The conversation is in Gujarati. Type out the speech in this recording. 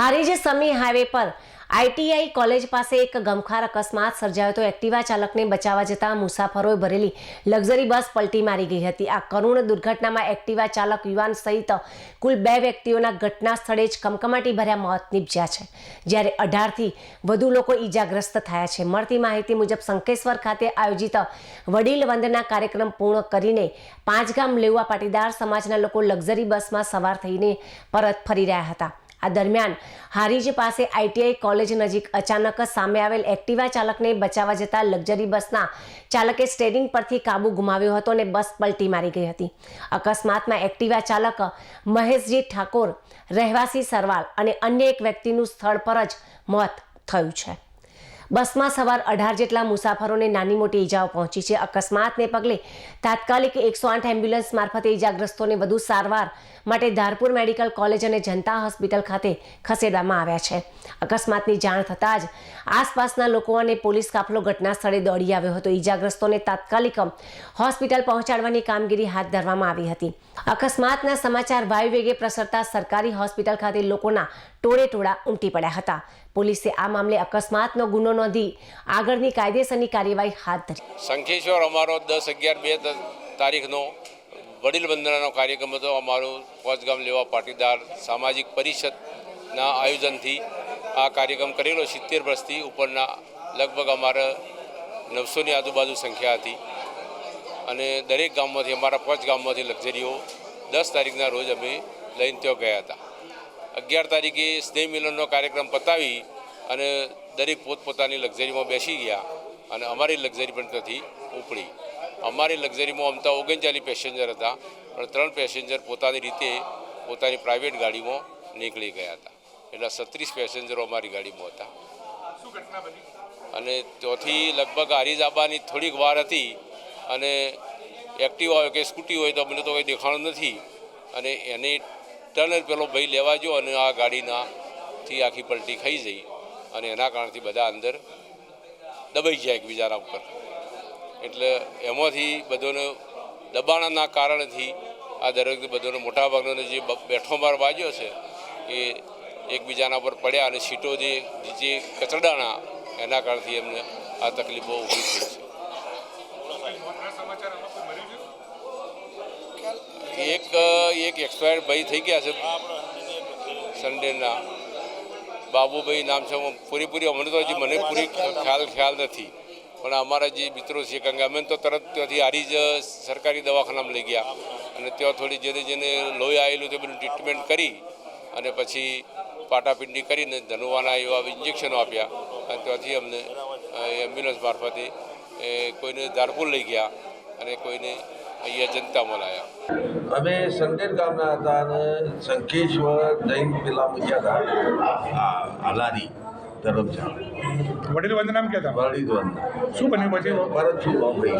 હારીજ સમી હાઈવે પર. આઈટીઆઈ કોલેજ પાસે એક ગમખાર અકસ્માત સર્જાયો તો એક્ટિવા ચાલકને બચાવવા જતા મુસાફરોએ ભરેલી લક્ઝરી બસ પલટી મારી ગઈ હતી. આ કરુણ દુર્ઘટનામાં એક્ટિવા ચાલક યુવાન સહિત કુલ બે વ્યક્તિઓના ઘટના સ્થળે જ કમકમાટી ભર્યા મોત નીપજ્યા છે. જ્યારે અઢારથી વધુ લોકો ઈજાગ્રસ્ત થયા છે. મળતી માહિતી મુજબ શંકેશ્વર ખાતે આયોજિત વડીલ વંદના કાર્યક્રમ પૂર્ણ કરીને પાંચ ગામ લેવા પાટીદાર સમાજના લોકો લક્ઝરી બસમાં સવાર થઈને પરત ફરી રહ્યા હતા. આ દરમિયાન હારીજ પાસે આઈટીઆઈ કોલેજ નજીક અચાનક સામે આવેલ એક્ટિવા ચાલકને બચાવવા જતા લક્ઝરી બસના ચાલકે સ્ટેરિંગ પરથી કાબુ ગુમાવ્યો હતો અને બસ પલટી મારી ગઈ હતી. અકસ્માતમાં એક્ટિવા ચાલક મહેશજી ઠાકોર, રહેવાસી સરવાલ અને અન્ય એક વ્યક્તિનું સ્થળ પર જ મોત થયું છે. બસમાં સવાર અઢાર જેટલા મુસાફરોને નાની મોટી ઈજાઓ પહોંચી છે. અકસ્માતને પગલે તાત્કાલિક એકસો આઠ એમ્બ્યુલન્સ મારફતે ઈજાગ્રસ્તોને વધુ સારવાર માટે ધારપુર મેડિકલ કોલેજ અને જનતા હોસ્પિટલ ખાતે ખસેડવામાં આવ્યા છે. અકસ્માતની જાણ થતાં જ આસપાસના લોકો અને પોલીસ કાફલો ઘટના સ્થળે દોડી આવ્યો હતો. ઈજાગ્રસ્તોને તાત્કાલિક હોસ્પિટલ પહોંચાડવાની કામગીરી હાથ ધરવામાં આવી હતી. અકસ્માતના સમાચાર વાયુવેગે પ્રસરતા સરકારી હોસ્પિટલ ખાતે લોકોના ટોળે ટોળા ઉમટી પડ્યા હતા. પોલીસે આ મામલે અકસ્માતનો ગુનો નોંધી આગળની કાયદેસરની કાર્યવાહી હાથ ધરી. શંખેશ્વર અમારો દસ અગિયાર બે તારીખનો વડીલ વંદનાનો કાર્યક્રમ હતો. અમારું કોચગામ લેવા પાટીદાર સામાજિક પરિષદના આયોજનથી આ કાર્યક્રમ કરેલો. સિત્તેર વર્ષથી ઉપરના લગભગ અમારા નવસોની આજુબાજુ સંખ્યા હતી. અને દરેક ગામમાંથી, અમારા પાંચ ગામમાંથી લક્ઝરીઓ દસ તારીખના રોજ અમે લઈને ત્યાં ગયા હતા. અગિયાર તારીખે સ્નેહ મિલનનો કાર્યક્રમ પતાવી અને દરેક પોતપોતાની લક્ઝરીમાં બેસી ગયા અને અમારી લક્ઝરી પણ ત્યાંથી ઉપડી. અમારી લક્ઝરીમાં અમતા ઓગણચાલીસ પેસેન્જર હતા પણ ત્રણ પેસેન્જર પોતાની રીતે પોતાની પ્રાઇવેટ ગાડીમાં નીકળી ગયા હતા. એટલે સત્રીસ પેસેન્જરો અમારી ગાડીમાં હતા. અને ત્યાંથી લગભગ આરીઝાબાની થોડીક વાર હતી અને એક્ટિવા હોય કે સ્કૂટી હોય તો અમને તો કંઈ દેખાણું નથી. અને એની ટર્નર પેલો ભાઈ લેવા જો અને આ ગાડીના થી આખી પલટી ખાઈ જઈ અને એના કારણથી બધા અંદર દબાઈ ગયા એકબીજાના ઉપર. એટલે એમાંથી બધોને દબાણના કારણથી આ દરેક બધોને મોટાભાગનો જે બેઠો માર વાગ્યો છે એ એકબીજાના પર પડ્યા અને સીટો જે જે કચડાણા એના કારણથી એમને આ તકલીફો ઊભી થઈ છે. એક એક્સપાયર્ડ ભાઈ થઈ ગયા છે. સન્ડેના બાબુભાઈ નામ છે પૂરેપૂરી અમને તો હજી મને પૂરી ખ્યાલ ખ્યાલ નથી. પણ અમારા જે મિત્રો છે, કારણ કે અમે તો તરત ત્યાંથી હારી જ સરકારી દવાખાનામાં લઈ ગયા. અને ત્યાં થોડી જેને જેને લોહી આવેલું તે બધું ટ્રીટમેન્ટ કરી અને પછી પાટાપિંડી કરીને ધનુવાના એવા ઇન્જેક્શનો આપ્યા. અને ત્યાંથી અમને એમ્બ્યુલન્સ મારફતે કોઈને ધારપુર લઈ ગયા અને કોઈને અહીંયા જનતામાં લાવ્યા અમે સંડેર ગામના હતા અને શંખેશ્વર જૈન પેલા મૂક્યા હતા. અલારી તરફ જા વડીલ વંદનામ કહેતા? હતા વળી શું બન્યું પછી? ભરત શું ભાઈ